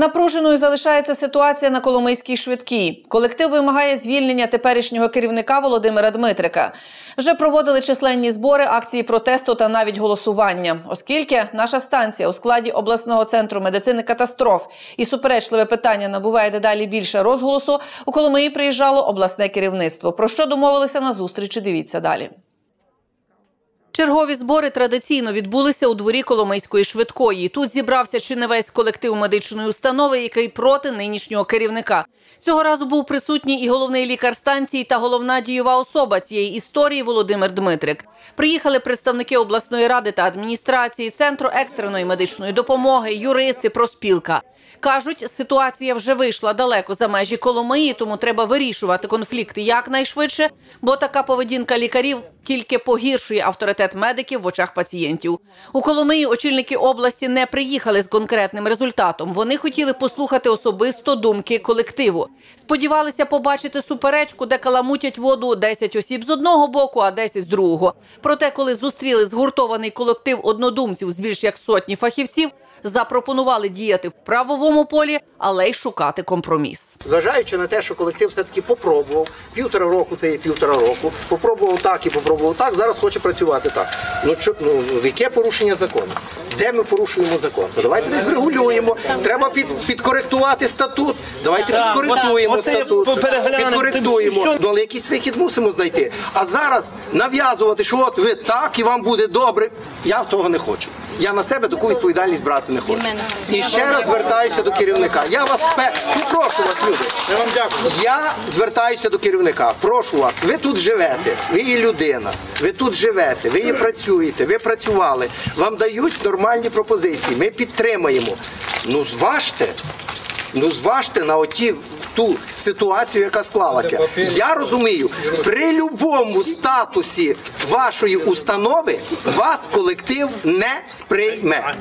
Напруженою залишається ситуація на Коломийській швидкій. Колектив вимагає звільнення теперішнього керівника Володимира Дмитрика. Вже проводили численні збори, акції протесту та навіть голосування, оскільки наша станція у складі обласного центру медицини катастроф і суперечливе питання набуває дедалі більше розголосу. У Коломиї приїжджало обласне керівництво. Про що домовилися на зустрічі? Дивіться далі. Чергові збори традиційно відбулися у дворі Коломийської швидкої. Тут зібрався чи не весь колектив медичної установи, який проти нинішнього керівника. Цього разу був присутній і головний лікар станції та головна дієва особа цієї історії Володимир Дмитрик. Приїхали представники обласної ради та адміністрації, центру екстреної медичної допомоги, юристи, проспілка. Кажуть, ситуація вже вийшла далеко за межі Коломиї, тому треба вирішувати конфлікти якнайшвидше, бо така поведінка лікарів тільки погіршує авторитет медиків в очах пацієнтів. У Коломиї очільники області не приїхали з конкретним результатом. Вони хотіли послухати особисто думки колективу. Сподівалися побачити суперечку, де каламутять воду 10 осіб з одного боку, а 10 з другого. Проте, коли зустріли згуртований колектив однодумців з більш як сотні фахівців, запропонували діяти в правовому полі, але й шукати компроміс. Зважаючи на те, що колектив все-таки попробував, півтора року це є півтора року, попробував так і попробував так, зараз хоче працювати так. Ну, чо, ну яке порушення закону? Де ми порушуємо закон? Ну, давайте десь врегулюємо. Треба під, підкоректувати статут. Давайте Так, підкоректуємо оце статут. Підкоректуємо. Ну, але якийсь вихід мусимо знайти. А зараз нав'язувати, що от ви так і вам буде добре. Я того не хочу. Я на себе таку відповідальність брати не хочу. І ще раз звертаюся до керівника. Я вас пе... ну, прошу вас, люди. Я вам дякую. Я звертаюся до керівника. Прошу вас, ви тут живете, ви є людина, ви тут живете, ви є працюєте, ви працювали. Вам дають нормальні пропозиції. Ми підтримаємо. Ну зважте, ну зважте на оті ту ситуацію, яка склалася. Я розумію, при будь-якому статусі вашої установи вас колектив не сприйме.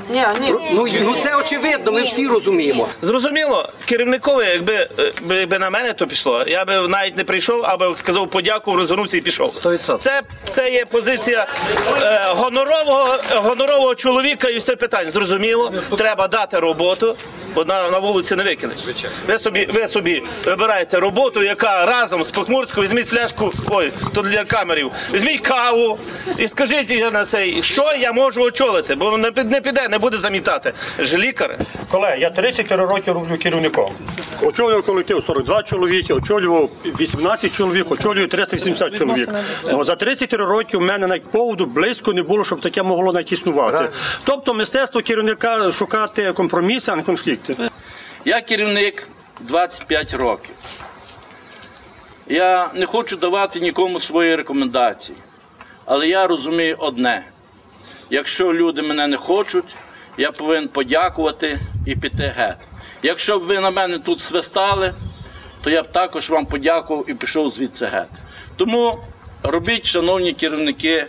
Ну, ну це очевидно, ми всі розуміємо. Зрозуміло, керівникові, якби, е, якби на мене то пішло, я би навіть не прийшов, аби сказав подяку, розвернувся і пішов. 100%. Це, це є позиція е, гонорового, гонорового чоловіка і все питання. Зрозуміло, треба дати роботу, бо на, на вулиці не викинеш. Ви собі, ви собі вибираєте роботу, яка разом з Похмурською, візьміть фляжку, ой, тут для камерів, візьміть каву і скажіть на цей, що я можу очолити, бо не, не піде, не буде замітати. Ж лікар. Колеги, я 34 роки роблю керівником. Очолював колектив 42 чоловіки, очолював 18 чоловік, очолюю 370 чоловік. Ну, за 34 роки у мене навіть поводу близько не було, щоб таке могло навіть існувати. Тобто мистецтво керівника шукати компроміси, а не конфлікти. Я керівник 25 років. Я не хочу давати нікому свої рекомендації, але я розумію одне: якщо люди мене не хочуть, я повинен подякувати і піти геть. Якщо б ви на мене тут свистали, то я б також вам подякував і пішов звідси геть. Тому робіть, шановні керівники,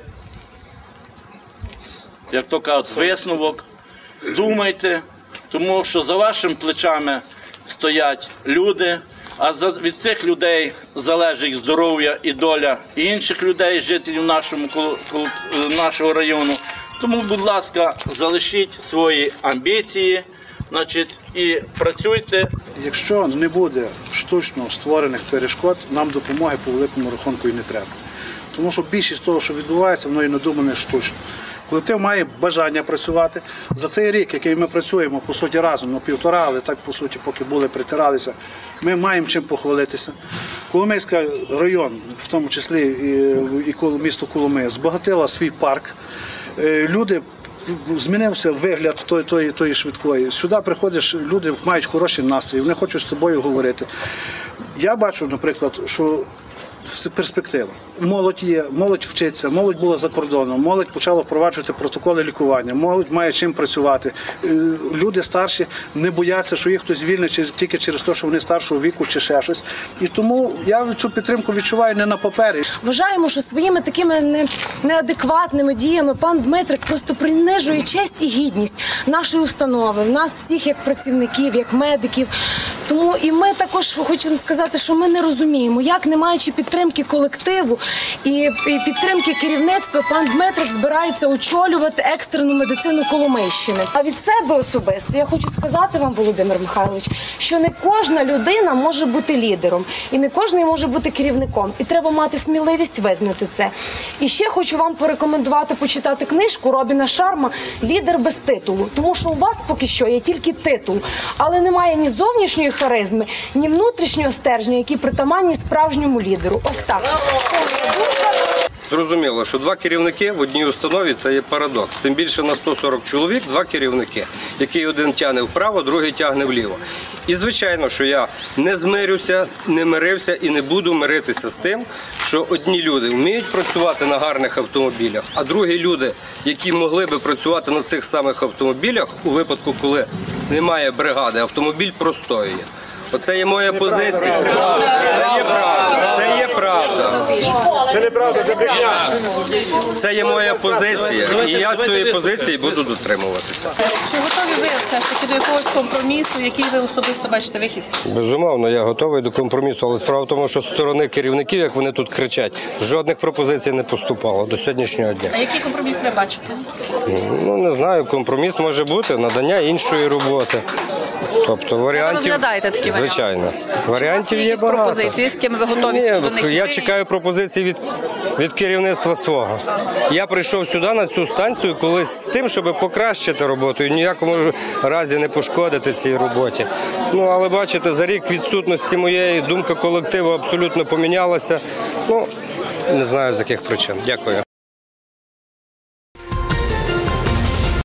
як то кажуть, висновок, думайте, тому що за вашими плечами стоять люди, а від цих людей залежить здоров'я і доля інших людей, жителів нашому, нашого району. Тому, будь ласка, залишіть свої амбіції значить, і працюйте Якщо не буде штучно створених перешкод, нам допомоги по великому рахунку і не треба. Тому що більшість того, що відбувається, воно і надумане штучно. Колектив має бажання працювати. За цей рік, який ми працюємо, по суті, разом, ну півтора, але так, по суті, поки були, притиралися, ми маємо чим похвалитися. Коломийський район, в тому числі і, місто Коломия, збагатила свій парк. Е, Люди змінився вигляд тої, тої, тої швидкої. Сюди приходиш, люди мають хороший настрій, вони хочуть з тобою говорити. Я бачу, наприклад, що перспектива. Молодь є, молодь вчиться, молодь була за кордоном, молодь почала впроваджувати протоколи лікування, молодь має чим працювати. Е, Люди старші не бояться, що їх хтось звільнить тільки через те, що вони старшого віку чи ще щось. І тому я цю підтримку відчуваю не на папері. Вважаємо, що своїми такими не, неадекватними діями пан Дмитрик просто принижує честь і гідність нашої установи, нас всіх як працівників, як медиків. Тому і ми також хочемо сказати, що ми не розуміємо, як не маючи підтримки колективу і, підтримки керівництва, пан Дмитрик збирається очолювати екстрену медицину Коломийщини. А від себе особисто я хочу сказати вам, Володимир Михайлович, що не кожна людина може бути лідером, і не кожен може бути керівником. І треба мати сміливість визнати це. І ще хочу вам порекомендувати почитати книжку Робіна Шарма Лідер без титулу. Тому що у вас поки що є тільки титул, але немає ні зовнішньої харизми, ні внутрішнього стержня, які притаманні справжньому лідеру. Ось так. Зрозуміло, що два керівники в одній установі це є парадокс. Тим більше на 140 чоловік два керівники, який один тягне вправо, другий тягне вліво. І звичайно, що я не змирюся, не мирився і не буду миритися з тим, що одні люди вміють працювати на гарних автомобілях, а другі люди, які могли би працювати на цих самих автомобілях, у випадку, коли немає бригади, автомобіль простоює. Оце є моя позиція. Це є правда. Це є правда. Це є моя позиція, і я цієї позиції буду дотримуватися. Чи готові ви все ж таки до якогось компромісу, який ви особисто бачите вихід? Безумовно, я готовий до компромісу, але справа в тому, що з сторони керівників, як вони тут кричать, жодних пропозицій не поступало до сьогоднішнього дня. А який компроміс ви бачите? Ну не знаю, компроміс може бути надання іншої роботи. Тобто варіантів розглядаєте такі варіанти? звичайно. Варіантів є якісь багато. пропозиції, з ким ви готові Ні, до них я йти? чекаю пропозиції від, від керівництва свого. Я прийшов сюди на цю станцію колись з тим, щоб покращити роботу і ніякому разі не пошкодити цій роботі. Ну але бачите, за рік відсутності моєї думка колективу абсолютно помінялася. Ну не знаю з яких причин. Дякую.